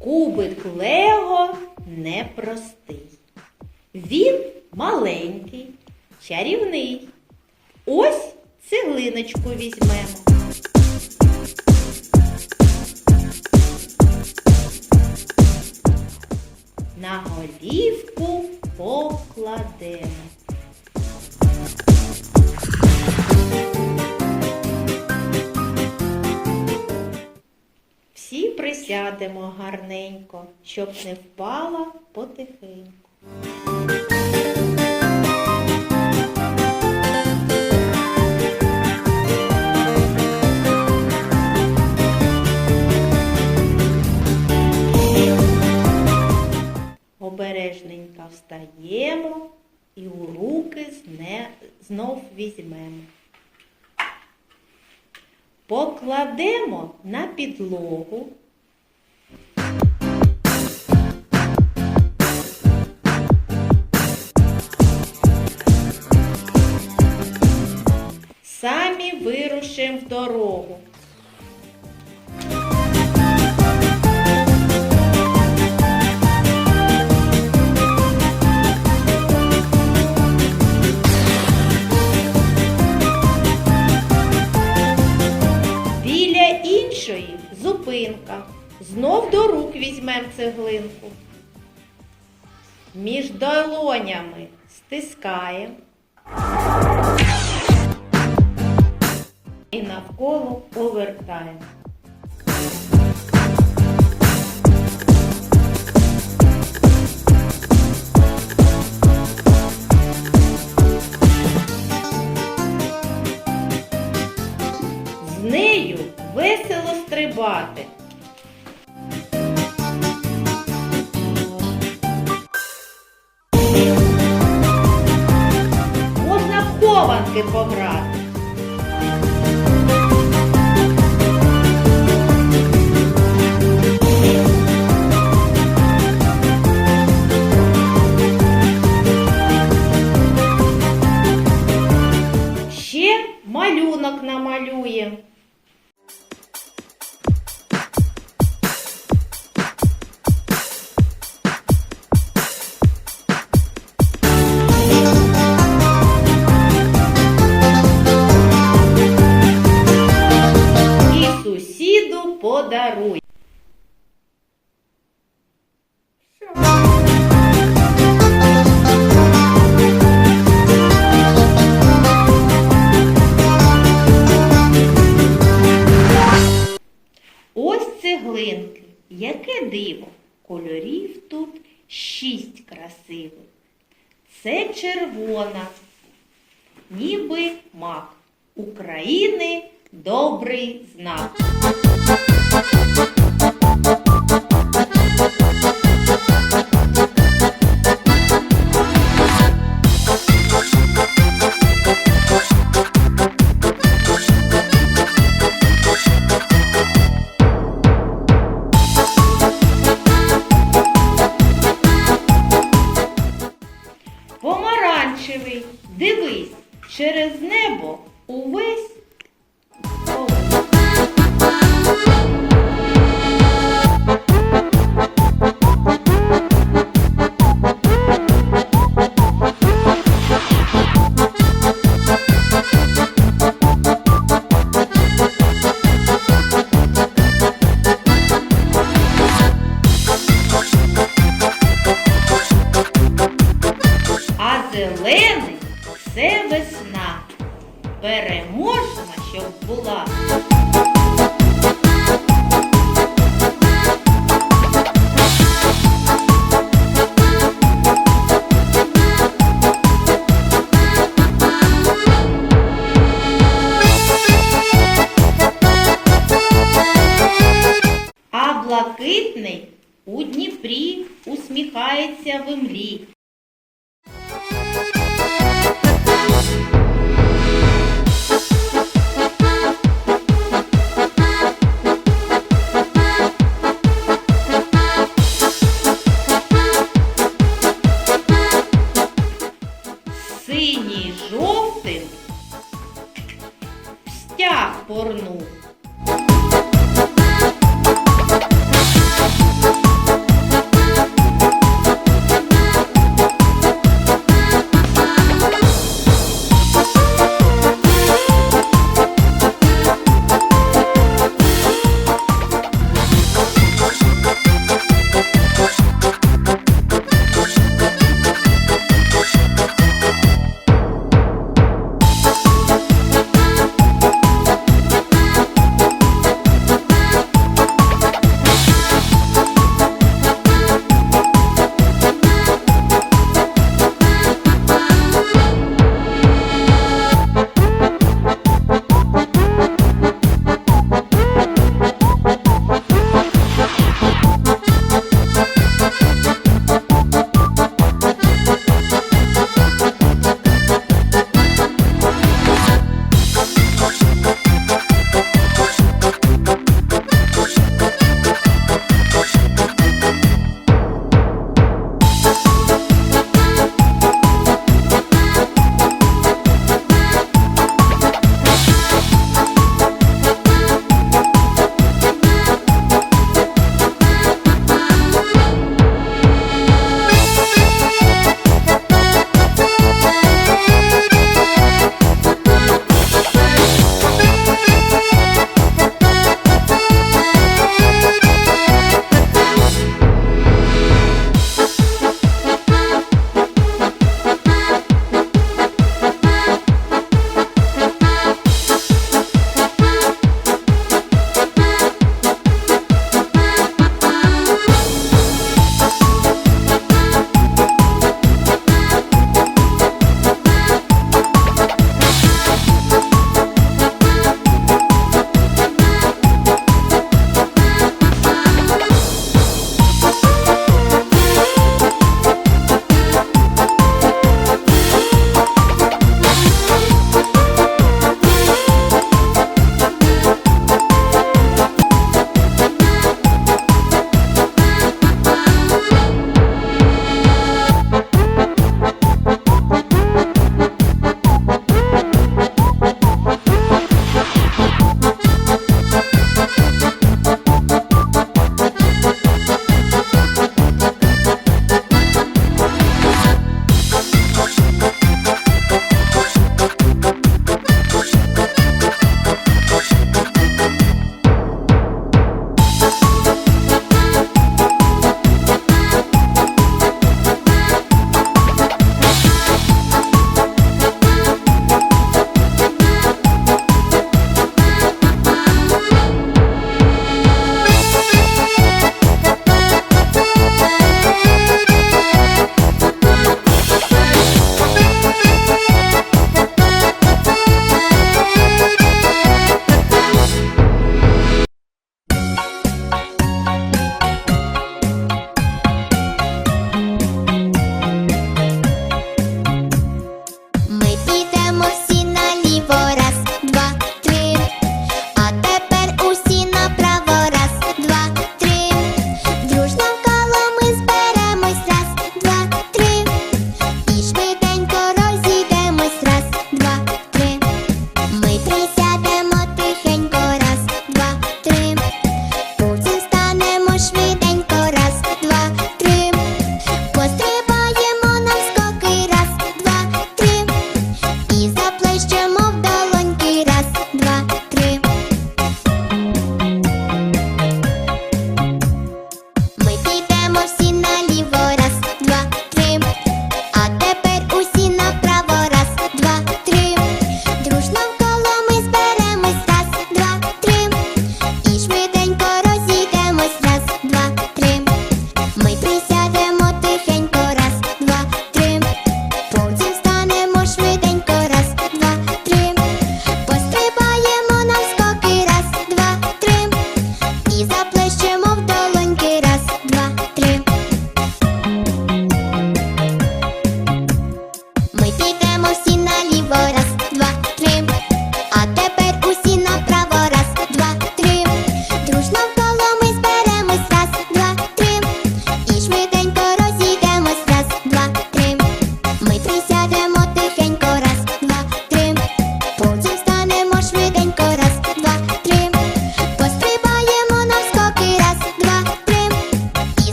Кубик Лего непростий. Він маленький, чарівний. Ось цеглиночку візьмемо. На голівку покладемо. Всі присядемо гарненько, щоб не впала потихеньку. Обережненько встаємо і у руки знов візьмемо. Покладемо на підлогу. Самі вирушимо в дорогу. Біля іншої зупинка. Знов до рук візьмем цеглинку. Між долонями стискаємо. І навколо повертаємо. З нею весело стрибати. Можна в хованки пограти. малюнок намалює. Подарує. Це червона, ніби мак. України добрий знак. Помаранчевий, дивись, через небо увесь. У Дніпрі усміхається в імлі. Синій жовтим стяг порнув.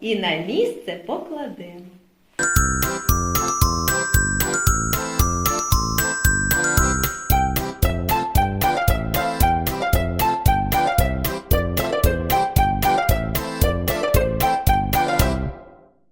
і на місце покладемо.